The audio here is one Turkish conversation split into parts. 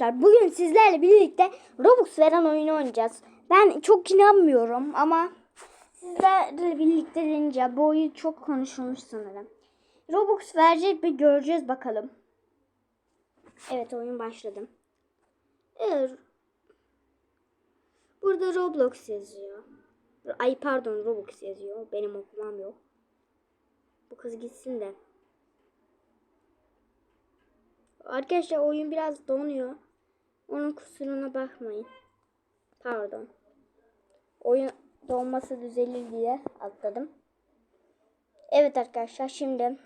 Bugün sizlerle birlikte Robux veren oyunu oynayacağız. Ben çok inanmıyorum ama sizlerle birlikte denince bu oyun çok konuşulmuş sanırım. Robux verecek mi göreceğiz bakalım. Evet oyun başladım. Evet. Burada Roblox yazıyor. Ay pardon Robux yazıyor. Benim okumam yok. Bu kız gitsin de. Arkadaşlar oyun biraz donuyor. Onun kusuruna bakmayın. Pardon. Oyun donması düzelir diye atladım. Evet arkadaşlar şimdi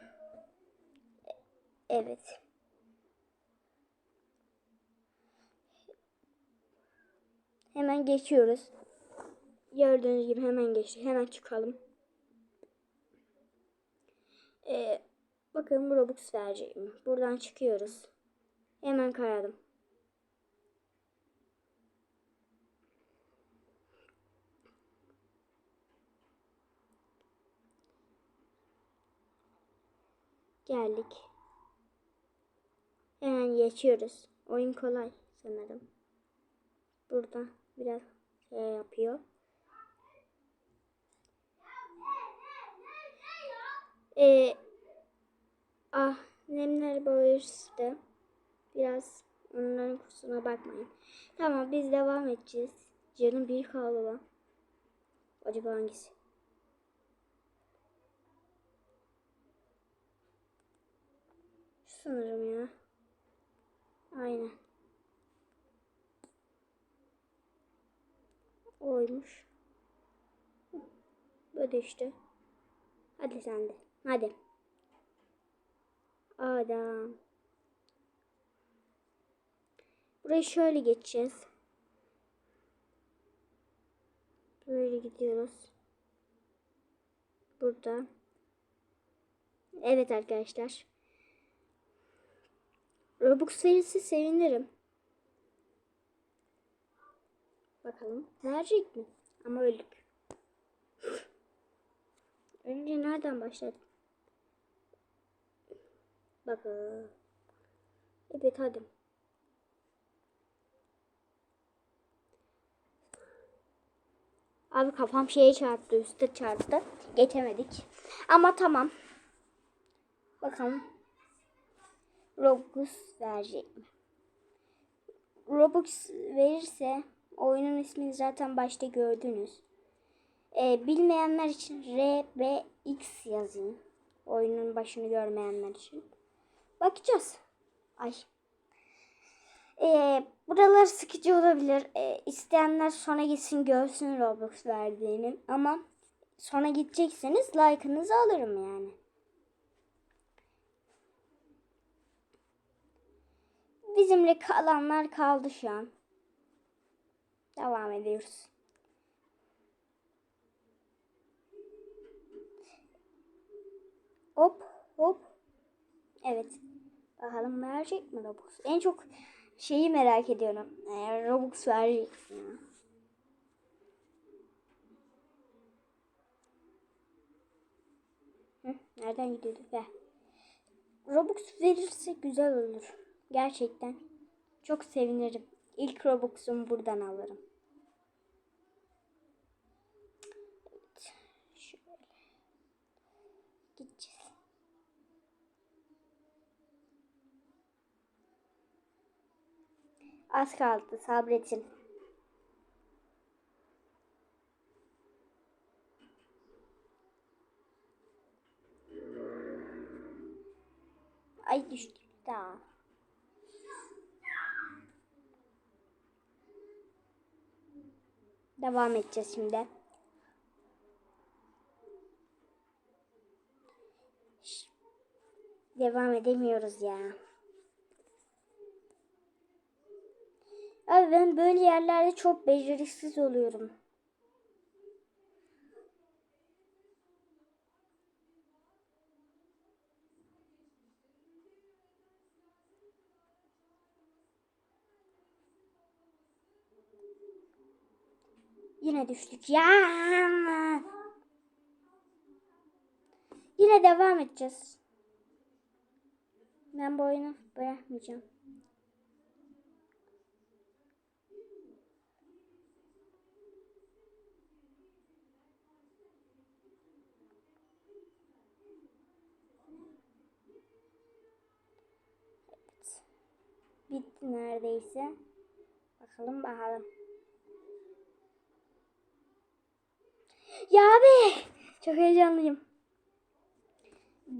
Evet. Hemen geçiyoruz. Gördüğünüz gibi hemen geçtik. Hemen çıkalım. Ee, bakın bu Robux verecek mi? Buradan çıkıyoruz. Hemen karadım. Geldik. Hemen geçiyoruz. Oyun kolay sanırım. Burada biraz şey yapıyor. Ee, ah nemler bağırıştı. Biraz onların kusuruna bakmayın. Tamam biz devam edeceğiz. Canım bir kaldı lan. Acaba hangisi? Sanırım ya. Aynen. Oymuş. Böyle işte. Hadi sen de. Hadi. Adam. Burayı şöyle geçeceğiz. Böyle gidiyoruz. Burada. Evet arkadaşlar. Robux verirse sevinirim. Bakalım. Verecek mi? Ama öldük. Önce nereden başladık? Bakın. Evet hadi. Abi kafam şeye çarptı, üstte çarptı. Geçemedik. Ama tamam. Bakalım. Robux verecek mi? Robux verirse oyunun ismini zaten başta gördünüz. Ee, bilmeyenler için R ve X yazayım. Oyunun başını görmeyenler için. Bakacağız. Ay. Ee, buralar sıkıcı olabilir. Ee, isteyenler sona gitsin görsün Robux verdiğini. Ama sona gidecekseniz like'ınızı alırım yani. Bizimle kalanlar kaldı şu an. Devam ediyoruz. Hop hop. Evet. Bakalım verecek mi Robux? En çok şeyi merak ediyorum. Eğer Robux verecek mi? Nereden gidiyorduk? Ver. Robux verirse güzel olur. Gerçekten. Çok sevinirim. İlk Robux'umu buradan alırım. Evet. Şöyle. Az kaldı. Sabretin. Ay düştü. Daha. Devam edeceğiz şimdi. Devam edemiyoruz ya. Abi ben böyle yerlerde çok beceriksiz oluyorum. Yine düştük ya. Yine devam edeceğiz. Ben bu oyunu bırakmayacağım. Evet. Bitti neredeyse. Bakalım bakalım. Ya abi çok heyecanlıyım.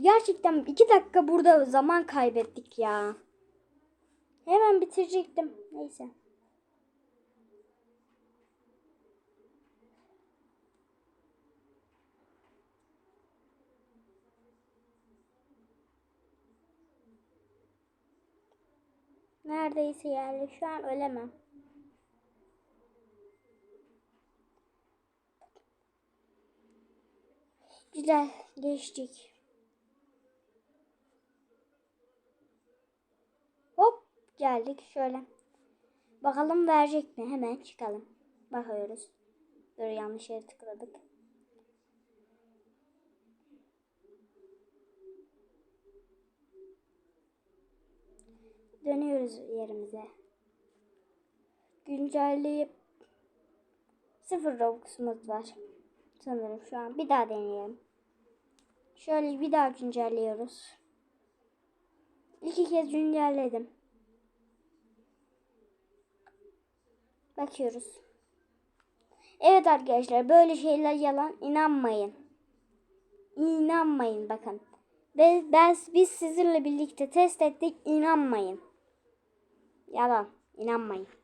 Gerçekten iki dakika burada zaman kaybettik ya. Hemen bitirecektim. Neyse. Neredeyse yani şu an ölemem. Güzel geçtik. Hop geldik şöyle. Bakalım verecek mi? Hemen çıkalım. Bakıyoruz. Dur yanlış yere tıkladık. Dönüyoruz yerimize. Güncelleyip sıfır Robux'umuz var. Sanırım şu an. Bir daha deneyelim. Şöyle bir daha güncelliyoruz. İki kez güncelledim. Bakıyoruz. Evet arkadaşlar böyle şeyler yalan inanmayın. İnanmayın bakın. Ve ben biz sizinle birlikte test ettik inanmayın. Yalan inanmayın.